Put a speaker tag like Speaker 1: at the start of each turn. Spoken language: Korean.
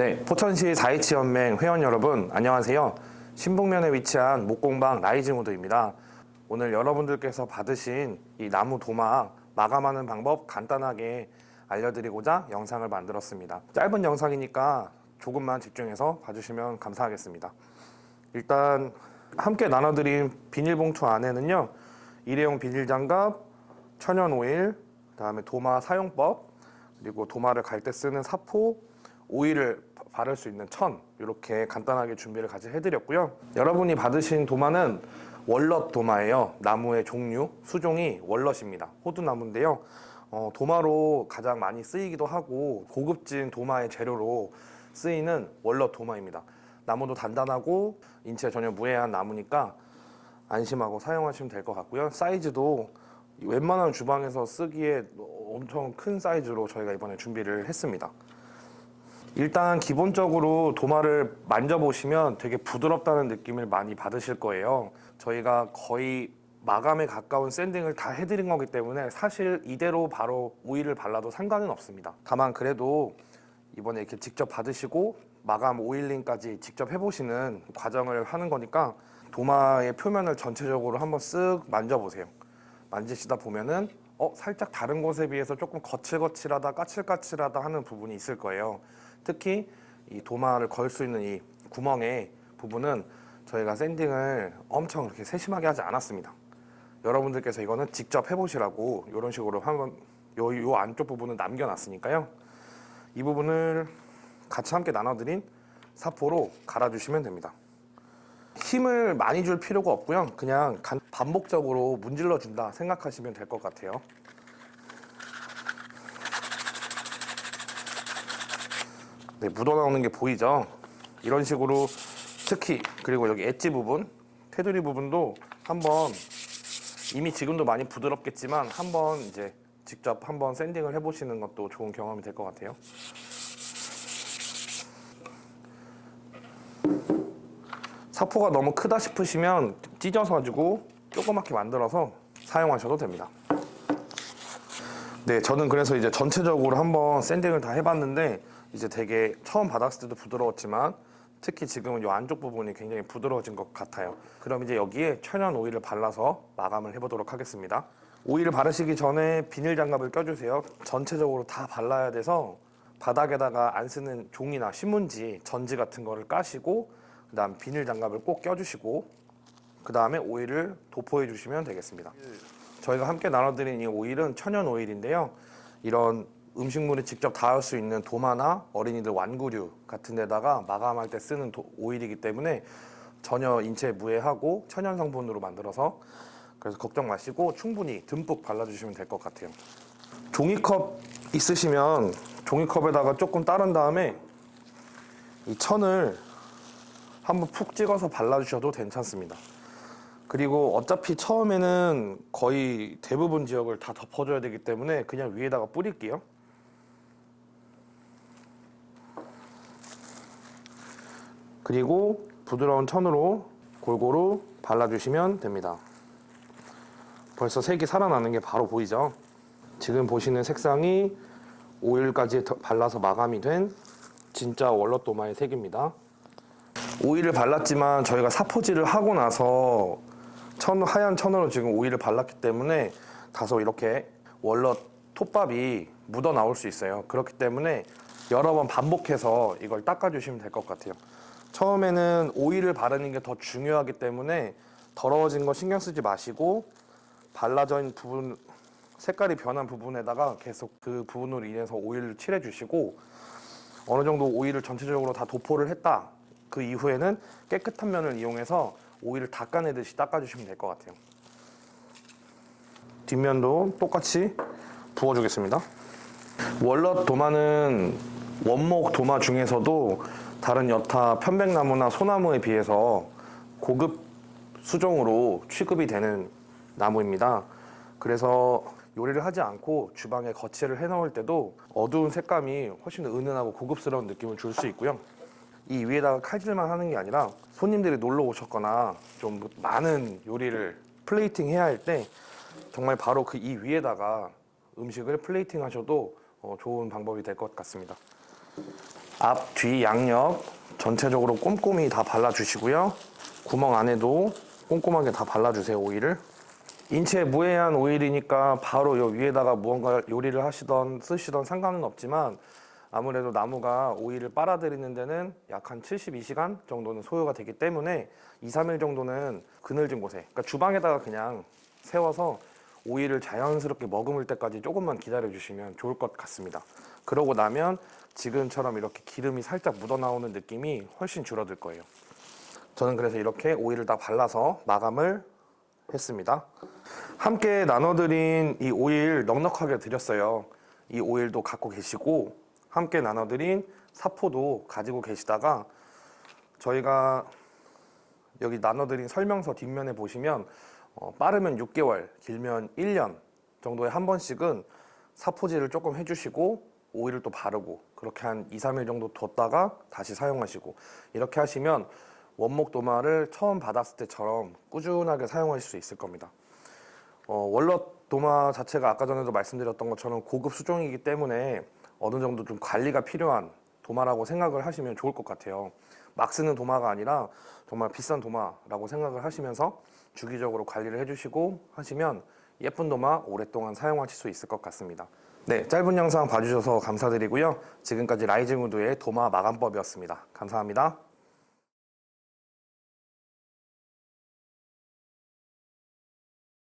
Speaker 1: 네, 포천시 4.27 연맹 회원 여러분 안녕하세요. 신북면에 위치한 목공방 라이즈무드입니다. 오늘 여러분들께서 받으신 이 나무 도막 마감하는 방법 간단하게 알려드리고자 영상을 만들었습니다. 짧은 영상이니까 조금만 집중해서 봐주시면 감사하겠습니다. 일단 함께 나눠드린 비닐봉투 안에는요 일회용 비닐장갑, 천연 오일, 그다음에 도마 사용법, 그리고 도마를 갈 때 쓰는 사포, 오일을 바- 바를 수 있는 천 이렇게 간단하게 준비를 같이 해드렸고요. 여러분이 받으신 도마는 월넛 도마예요. 나무의 종류 수종이 월넛입니다. 호두나무인데요. 어, 도마로 가장 많이 쓰이기도 하고 고급진 도마의 재료로 쓰이는 월넛 도마입니다. 나무도 단단하고 인체에 전혀 무해한 나무니까 안심하고 사용하시면 될 것 같고요. 사이즈도 웬만한 주방에서 쓰기에 엄청 큰 사이즈로 저희가 이번에 준비를 했습니다. 일단 기본적으로 도마를 만져보시면 되게 부드럽다는 느낌을 많이 받으실 거예요. 저희가 거의 마감에 가까운 샌딩을 다 해드린 거기 때문에 사실 이대로 바로 오일을 발라도 상관은 없습니다. 다만 그래도 이번에 이렇게 직접 받으시고 마감 오일링까지 직접 해보시는 과정을 하는 거니까 도마의 표면을 전체적으로 한번 쓱 만져보세요. 만지시다 보면은 어 살짝 다른 곳에 비해서 조금 거칠거칠하다 까칠까칠하다 하는 부분이 있을 거예요. 특히 이 도마를 걸 수 있는 이 구멍의 부분은 저희가 샌딩을 엄청 그렇게 세심하게 하지 않았습니다. 여러분들께서 이거는 직접 해보시라고 이런 식으로 한번 요, 요 안쪽 부분은 남겨놨으니까요. 이 부분을 같이 함께 나눠드린 사포로 갈아주시면 됩니다. 힘을 많이 줄 필요가 없고요. 그냥 간- 반복적으로 문질러 준다 생각하시면 될 것 같아요. 네, 묻어나오는 게 보이죠? 이런 식으로 특히 그리고 여기 엣지 부분, 테두리 부분도 한번 이미 지금도 많이 부드럽겠지만 한번 이제 직접 한번 샌딩을 해보시는 것도 좋은 경험이 될 것 같아요. 사포가 너무 크다 싶으시면 찢어서 가지고 조그맣게 만들어서 사용하셔도 됩니다. 네, 저는 그래서 이제 전체적으로 한번 샌딩을 다 해봤는데 이제 되게 처음 받았을 때도 부드러웠지만 특히 지금은 이 안쪽 부분이 굉장히 부드러워진 것 같아요. 그럼 이제 여기에 천연 오일을 발라서 마감을 해보도록 하겠습니다. 오일을 바르시기 전에 비닐 장갑을 껴주세요. 전체적으로 다 발라야 돼서 바닥에다가 안 쓰는 종이나 신문지, 전지 같은 거를 까시고 그 다음 비닐 장갑을 꼭 껴주시고 그 다음에 오일을 도포해 주시면 되겠습니다. 저희가 함께 나눠드린 이 오일은 천연 오일인데요. 이런 음식물이 직접 닿을 수 있는 도마나 어린이들 완구류 같은 데다가 마감할 때 쓰는 도- 오일이기 때문에 전혀 인체에 무해하고 천연 성분으로 만들어서 그래서 걱정 마시고 충분히 듬뿍 발라주시면 될 것 같아요. 종이컵 있으시면 종이컵에다가 조금 따른 다음에 이 천을 한번 푹 찍어서 발라주셔도 괜찮습니다. 그리고 어차피 처음에는 거의 대부분 지역을 다 덮어줘야 되기 때문에 그냥 위에다가 뿌릴게요. 그리고 부드러운 천으로 골고루 발라주시면 됩니다. 벌써 색이 살아나는 게 바로 보이죠? 지금 보시는 색상이 오일까지 더- 발라서 마감이 된 진짜 월넛 도마의 색입니다. 오일을 발랐지만 저희가 사포질을 하고 나서 천 하얀 천으로 지금 오일을 발랐기 때문에 다소 이렇게 월넛 톱밥이 묻어 나올 수 있어요. 그렇기 때문에 여러 번 반복해서 이걸 닦아주시면 될 것 같아요. 처음에는 오일을 바르는 게 더 중요하기 때문에 더러워진 거 신경 쓰지 마시고 있는 부분 색깔이 변한 부분에다가 계속 그 부분으로 인해서 오일을 칠해 주시고 어느 정도 오일을 전체적으로 다 도포를 했다. 그 이후에는 깨끗한 면을 이용해서 오일을 닦아내듯이 닦아주시면 될 것 같아요. 뒷면도 똑같이 부어주겠습니다. 월넛 도마는 원목 도마 중에서도 다른 여타 편백나무나 소나무에 비해서 고급 수종으로 취급이 되는 나무입니다. 그래서 요리를 하지 않고 주방에 거치를 해놓을 때도 어두운 색감이 훨씬 더 은은하고 고급스러운 느낌을 줄 수 있고요. 이 위에다가 칼질만 하는 게 아니라 손님들이 놀러 오셨거나 좀 많은 요리를 플레이팅 해야 할 때 정말 바로 그 이 위에다가 음식을 플레이팅 하셔도 어, 좋은 방법이 될 것 같습니다. 앞, 뒤, 양옆 전체적으로 꼼꼼히 다 발라주시고요. 구멍 안에도 꼼꼼하게 다 발라주세요, 오일을. 인체 무해한 오일이니까 바로 요 위에다가 무언가 요리를 하시던 쓰시던 상관은 없지만 아무래도 나무가 오일을 빨아들이는 데는 약 한 72시간 정도는 소요가 되기 때문에 2, 3일 정도는 그늘진 곳에 그러니까 주방에다가 그냥 세워서 오일을 자연스럽게 머금을 때까지 조금만 기다려 주시면 좋을 것 같습니다. 그러고 나면 지금처럼 이렇게 기름이 살짝 묻어 나오는 느낌이 훨씬 줄어들 거예요. 저는 그래서 이렇게 오일을 다 발라서 마감을 했습니다. 함께 나눠드린 이 오일 넉넉하게 드렸어요. 이 오일도 갖고 계시고 함께 나눠드린 사포도 가지고 계시다가 저희가 여기 나눠드린 설명서 뒷면에 보시면 어, 빠르면 6개월, 길면 1년 정도에 한 번씩은 사포질을 조금 해주시고 오일을 또 바르고 그렇게 한 2, 3일 정도 뒀다가 다시 사용하시고 이렇게 하시면 원목 도마를 처음 받았을 때처럼 꾸준하게 사용하실 수 있을 겁니다. 어, 월넛 도마 자체가 아까 전에도 말씀드렸던 것처럼 고급 수종이기 때문에 어느 정도 좀 관리가 필요한 도마라고 생각을 하시면 좋을 것 같아요. 막 쓰는 도마가 아니라 정말 비싼 도마라고 생각을 하시면서 주기적으로 관리를 해주시고 하시면 예쁜 도마 오랫동안 사용하실 수 있을 것 같습니다. 네, 짧은 영상 봐주셔서 감사드리고요. 지금까지 라이징 우드의 도마 마감법이었습니다. 감사합니다.